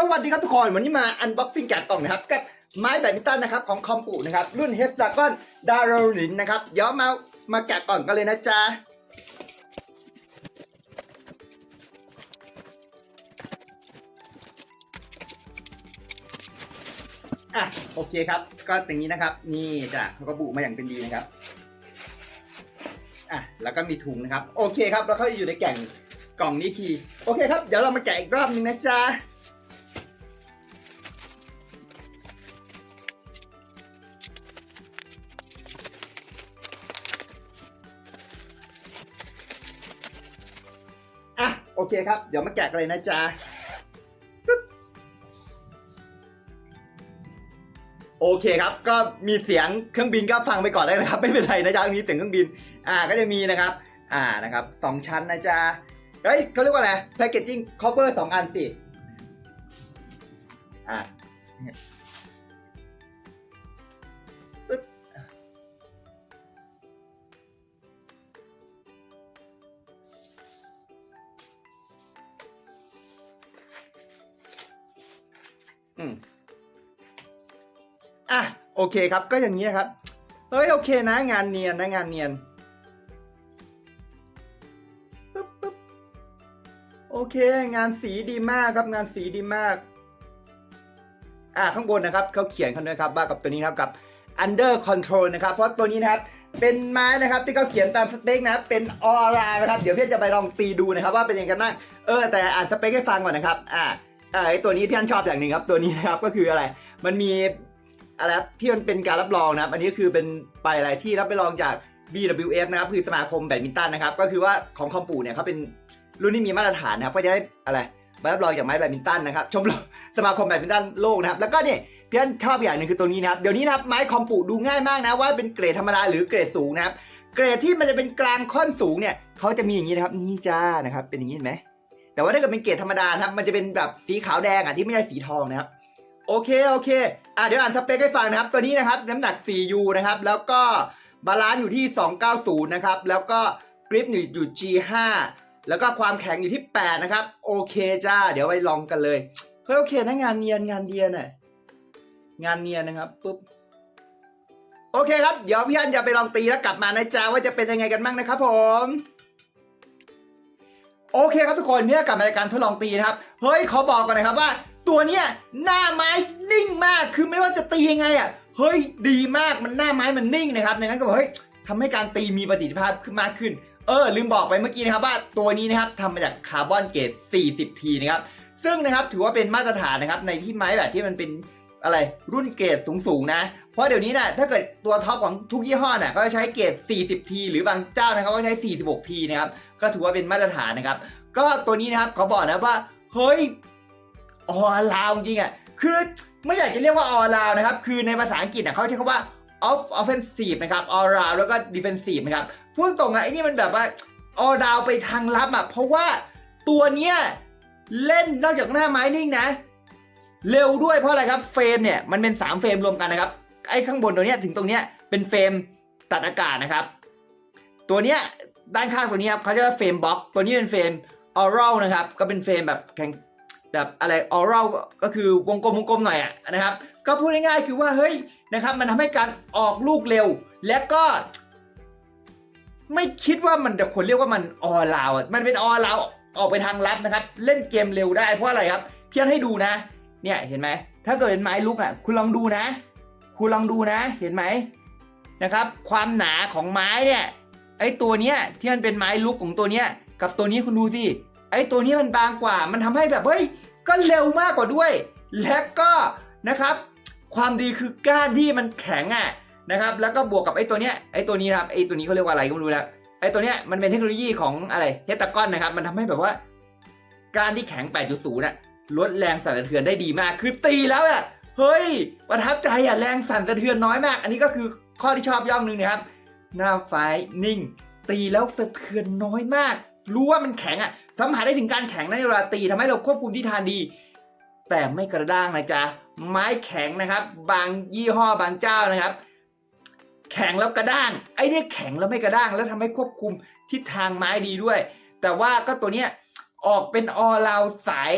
สวัสดีครับทุกคน วันนี้มาอันบ็อกซิ่งแกะกล่องนะครับ กับไม้แบดมินตันนะครับของคอมปูนะครับ รุ่นเฮสดากอนดารลินนะครับ เดี๋ยวมามาแกะกล่องกันเลยนะจ๊ะอะโอเคครับ ก็อย่างนี้นะครับ นี่จ้ะเขาก็บุมาอย่างเป็นดีนะครับอะแล้วก็มีถุงนะครับ โอเคครับ แล้วเขาอยู่ในแก่งกล่องนี้ที โอเคครับ เดี๋ยวเรามาแกะอีกรอบนึงนะจ๊ะ โอเคครับ เดี๋ยวมาแกะกันเลยนะจ๊ะโอเคครับ ก็มีเสียงเครื่องบินก็ฟังไปก่อนได้นะครับ ไม่เป็นไรนะจ๊ะมีเสียงเครื่องบิน อ่าก็จะมีนะครับ อ่านะครับสองชั้นนะจ๊ะเฮ้ยเขาเรียกว่าอะไรแพคเกจจิ้งคอเ v อร์สองอันสิอ่า อะโอเคครับ ก็อย่างนี้ครับเฮ้ยโอเคนะ งานเนียนนะงานเนียนปึ๊บปึ๊บโอเค งานสีดีมากครับงานสีดีมาก อ่าข้างบนนะครับเขาเขียนเขาด้วยครับว่ากับตัวนี้นะครับกับ under control นะครับ เพราะตัวนี้นะครับเป็นไม้นะครับที่เขาเขียนตามสเปคนะเป็นออร่านะครับ เดี๋ยวเพี่อนจะไปลองตีดูนะครับ ว่าเป็นยังไงกันบ้างเออแต่อ่านสเปคให้ฟังก่อนนะครับ อ่า อ่าไอตัวนี้พี่อันชอบอย่างหนึ่งครับ ตัวนี้นะครับก็คืออะไร มันมีอะไรครับที่มันเป็นการรับรองนะครับ อันนี้ก็คือเป็นไปอะไรที่รับไปรองจาก BWF นะครับคือสมาคมแบดมินตันนะครับ ก็คือว่าของคอมปูเนี่ยเขาเป็นรุ่นที่มีมาตรฐานนะครับก็จะได้อะไรใบรับรองจากไม้แบดมินตันนะครับชมรมสมาคมแบดมินตันโลกนะครับ แล้วก็เนี่ยพี่อันชอบอย่างหนึ่งคือตัวนี้นะครับเดี๋ยวนี้นะครับไม้คอมปูดูง่ายมากนะว่าเป็นเกรดธรรมดาหรือเกรดสูงนะครับเกรดที่มันจะเป็นกลางค่อนสูงเนี่ยเขาจะมีอย่างนี้นะครับนี่จ้านะครับเป็นอย่างนี้เห็นไหม แต่ว่าถ้าเกิดเป็นเกรดธรรมดาครับ มันจะเป็นแบบสีขาวแดงอะที่ไม่ใช่สีทองนะครับ โอเคโอเค อะเดี๋ยวอ่านสเปคให้ฟังนะครับ ตัวนี้นะครับน้ำหนัก 4U นะครับ แล้วก็บาลานซ์อยู่ที่ 290 นะครับ แล้วก็กริปอยู่อยู่ G5 แล้วก็ความแข็งอยู่ที่ 8 นะครับ โอเคจ้า เดี๋ยวไปลองกันเลยเฮ้ยโอเคนะงานเนียนงานเดียนน่ะงานเนียนนะครับปุ๊บโอเคครับ เดี๋ยวพี่อันจะไปลองตีแล้วกลับมานะจ๊ะว่าจะเป็นยังไงกันบ้างนะครับผม โอเคครับทุกคนเพื่อกลับมารายการทดลองตีนะครับ เฮ้ยขอบอกก่อนนะครับว่า ตัวเนี้ยหน้าไม้นิ่งมากคือไม่ว่าจะตียังไงอะเฮ้ยดีมากมันหน้าไม้มันนิ่งนะครับดังนั้นก็บอกเฮ้ยทำให้การตีมีประสิทธิภาพขึ้นมากขึ้นเออลืมบอกไปเมื่อกี้นะครับว่าตัวนี้นะครับทำมาจากคาร์บอนเกรด40ทีนะครับซึ่งนะครับถือว่าเป็นมาตรฐานนะครับในที่ไม้แบบที่มันเป็นอะไรรุ่นเกรดสูงๆนะ เพราะเดี๋ยวนี้นะถ้าเกิดตัวท็อปของทุกยี่ห้อน่ะก็จะใช้เกรด 40ทีหรือบางเจ้านะครับก็ใช้ 46ทีนะครับ ก็ถือว่าเป็นมาตรฐานนะครับ ก็ตัวนี้นะครับเขาบอกนะว่า เฮ้ยออลาวจริงอะ คือไม่อยากจะเรียกว่าออลาวนะครับ คือในภาษาอังกฤษอะเขาใช้คำว่า off offensive นะครับ all round แล้วก็ defensive นะครับ พูดตรงอะไอ้นี่มันแบบว่า all round ไปทางลับอะ เพราะว่าตัวเนี้ยเล่นนอกจากหน้าไม้นิ่งนะ เร็วด้วยเพราะอะไรครับ เฟรมเนี่ย มันเป็น 3 เฟรมรวมกันนะครับ ไอ้ข้างบนตัวเนี้ยถึงตรงเนี้ยเป็นเฟรมตัดอากาศนะครับ ตัวเนี้ยด้านข้างตัวนี้ครับเขาจะเฟรมบล็อกตัวนี้เป็นเฟรมออรัลนะครับ ก็เป็นเฟรมแบบแข็งแบบอะไรออรัลก็คือวงกลมวงกลมหน่อยอะนะครับ ก็พูดง่ายๆคือว่าเฮ้ยนะครับ มันทำให้การออกลูกเร็ว และก็ ไม่คิดว่ามันจะควรเรียกว่ามันออลาวมันเป็นออลาวออกไปทางลับนะครับ เล่นเกมเร็วได้เพราะอะไรครับ เพียงให้ดูนะ เนี่ยเห็นไหมถ้าเกิดเป็นไม้ลุกอะ คุณลองดูนะ คุณลองดูนะเห็นไหมนะครับ ความหนาของไม้เนี่ยไอ้ตัวเนี้ยที่มันเป็นไม้ลุกของตัวเนี้ย กับตัวนี้คุณดูสิไอ้ตัวนี้มันบางกว่า มันทำให้แบบเฮ้ยก็เร็วมากกว่าด้วย และก็นะครับ ความดีคือก้านที่มันแข็งอะนะครับ แล้วก็บวกกับไอ้ตัวเนี้ยไอ้ตัวนี้นะครับไอ้ตัวนี้เขาเรียกว่าอะไรก็ไม่รู้นะไอ้ตัวเนี้ยมันเป็นเทคโนโลยีของอะไรเฮตากอนนะครับ มันทำให้แบบว่า การที่แข็ง 8.0น่ะลดแรงสั่นสะเทือนได้ดีมาก คือตีแล้วอะ เฮ้ย ประทับใจอะแรงสั่นสะเทือนน้อยมาก อันนี้ก็คือข้อที่ชอบย่องหนึ่งนะครับ หน้าไฟนิ่ง ตีแล้วสะเทือนน้อยมาก รู้ว่ามันแข็งอะ สัมผัสได้ถึงการแข็งในเวลาตีทำให้เราควบคุมที่ทานดี แต่ไม่กระด้างนะจ๊ะ ไม้แข็งนะครับ บางยี่ห้อบางเจ้านะครับ แข็งแล้วกระด้าง ไอ้เนี่ยแข็งแล้วไม่กระด้าง แล้วทำให้ควบคุมทิศทางไม้ดีด้วย แต่ว่าก็ตัวเนี้ยออกเป็นออลาวสาย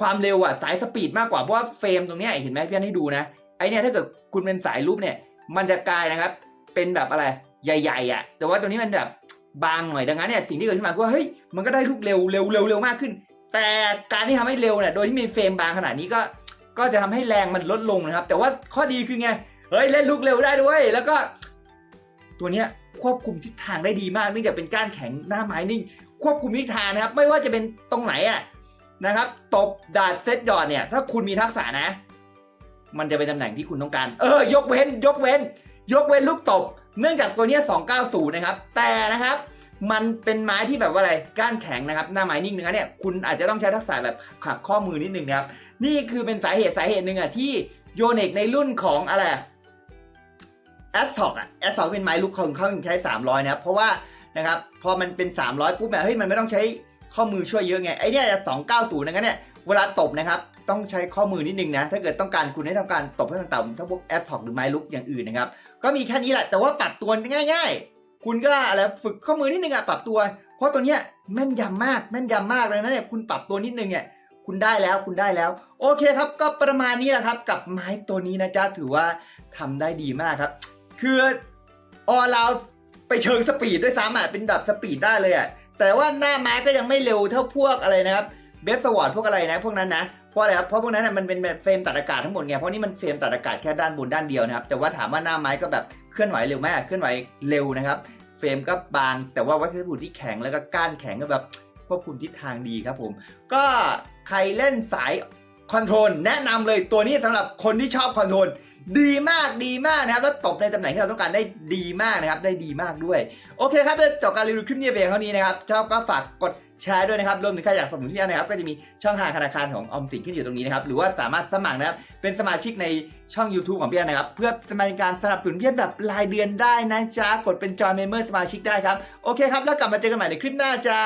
ความเร็วอะสายสปีดมากกว่าเพราะว่าเฟรมตรงเนี้ยเห็นไหมพี่อันให้ดูนะไอเนี่ยถ้าเกิดคุณเป็นสายรูปเนี่ย มันจะกลายนะครับ เป็นแบบอะไรใหญ่ๆอะแต่ว่าตัวนี้มันแบบบางหน่อยดังนั้นเนี่ยสิ่งที่เกิดขึ้นมาคือว่าเฮ้ยมันก็ได้ลูกเร็วเร็วเร็วเร็วมากขึ้น แต่การที่ทำให้เร็วเนี่ยโดยที่มีเฟรมบางขนาดนี้ก็ ก็จะทำให้แรงมันลดลงนะครับ แต่ว่าข้อดีคือไงเฮ้ยเล่นลูกเร็วได้ด้วย แล้วก็ ตัวเนี้ยควบคุมทิศทางได้ดีมากเนื่องจากเป็นก้านแข็งหน้าไม้นิ่ง ควบคุมทิศทางนะครับ ไม่ว่าจะเป็นตรงไหนอะ นะครับ ตบดาดเซตหยอดเนี่ย ถ้าคุณมีทักษะนะ มันจะเป็นตำแหน่งที่คุณต้องการ เออ ยกเว้น ยกเว้น ยกเว้นลูกตบ เนื่องจากตัวนี้290 นะครับ แต่นะครับ มันเป็นไม้ที่แบบว่าอะไร ก้านแข็งนะครับ หน้าไม้นิ่งนะเนี่ย คุณอาจจะต้องใช้ทักษะแบบขับข้อมือนิดนึงนะครับ นี่คือเป็นสาเหตุสาเหตุหนึ่งอะที่โยเนกในรุ่นของอะไรแอสท็อกอะแอสท็อกเป็นไม้ลูกเขาเขาใช้ 300 นะครับ เพราะว่านะครับ พอมันเป็น 300 ปุ๊บแบบเฮ้ย มันไม่ต้องใช้ ข้อมือช่วยเยอะไงไอเนี่ย290นะครับเนี่ยเวลาตบนะครับต้องใช้ข้อมือนิดนึงนะถ้าเกิดต้องการคุณให้ต้องการตบให้ต่ำๆถ้าพวกแอสท็อกหรือไม้ลุกอย่างอื่นนะครับก็มีแค่นี้แหละแต่ว่าปรับตัวง่าย ๆ คุณก็อะไรฝึกข้อมือนิดนึงอะปรับตัว เพราะตัวเนี้ยแม่นยำมากแม่นยำมากเลยนะเนี่ยคุณปรับตัวนิดนึงเนี่ยคุณได้แล้วคุณได้แล้ว โอเคครับ ก็ประมาณนี้แหละครับ กับไม้ตัวนี้นะจ๊ะถือว่าทำได้ดีมากครับ คือออเราไปเชิงสปีดด้วยซ้ำอะเป็นแบบสปีดได้เลยอะ แต่ว่าหน้าไม้ก็ยังไม่เร็วเท่าพวกอะไรนะครับเบสสวอร์ดพวกอะไรนะพวกนั้นนะเพราะอะไรครับเพราะพวกนั้นน่ะมันเป็นแบบเฟรมตัดอากาศทั้งหมดไงเพราะนี่มันเฟรมตัดอากาศแค่ด้านบนด้านเดียวนะครับแต่ว่าถามว่าหน้าไม้ก็แบบเคลื่อนไหวเร็วไหมเคลื่อนไหวเร็วนะครับ เฟรมก็บาง แต่ว่าวัสดุที่แข็งแล้วก็ก้านแข็งก็แบบควบคุมทิศทางดีครับผม ก็ใครเล่นสาย คอนโทรลแนะนำเลยตัวนี้สำหรับคนที่ชอบคอนโทรลดีมากดีมากนะครับแล้วตบในตำแหน่งที่เราต้องการได้ดีมากนะครับ ได้ดีมากด้วย โอเคครับจบการรีวิวคลิปนี้เพียงเท่านี้นะครับชอบก็ฝากกดแชร์ด้วยนะครับรวมถึงใครอยากสนับสนุนพี่อันะครับ ก็จะมีช่องทางธนาคารของออมสินขึ้นอยู่ตรงนี้นะครับหรือว่าสามารถสมัครนะครับเป็นสมาชิกในช่อง YouTube ของพี่อันะครับ เพื่อสมัครการสนับสนุนพี่อันแบบรายเดือนได้นะจ๊ะกดเป็นจอยเมมเบอร์สมาชิกได้ครับโอเคครับแล้วกลับมาเจอกันใหม่ในคลิปหน้าจ้า